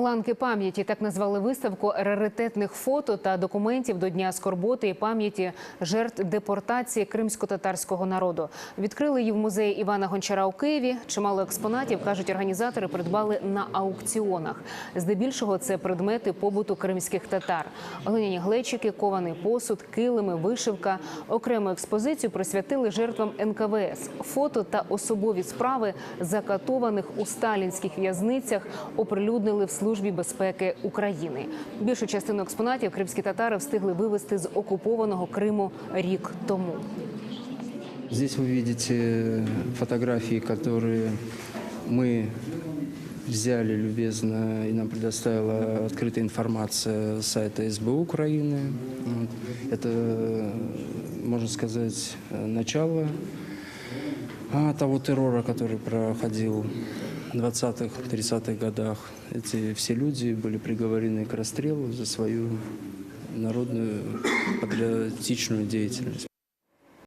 Ланки пам'яті так назвали виставку раритетних фото та документів до Дня скорботи і пам'яті жертв депортації кримсько-татарського народу. Відкрили її в музеї Івана Гончара у Києві. Чимало експонатів кажуть організатори придбали на аукціонах. Здебільшого це предмети побуту кримських татар: глиняні глечики, кований посуд, килими, вишивка. Окрему експозицію присвятили жертвам НКВС. Фото та особові справи закатованих у сталінських в'язницях оприлюднили в службі безпеки України. Більшу частину експонатів кримські татари встигли вивезти з окупованого Криму рік тому. Здесь вы видите фотографии, которые мы взяли любезно и нам предоставила открытая информация с сайта СБУ Украины. Вот. Это, можно сказать, начало а, того террора, который проходил в 20-х, 30-х годах. Эти все люди были приговорены к расстрелу за свою народную патриотичную деятельность.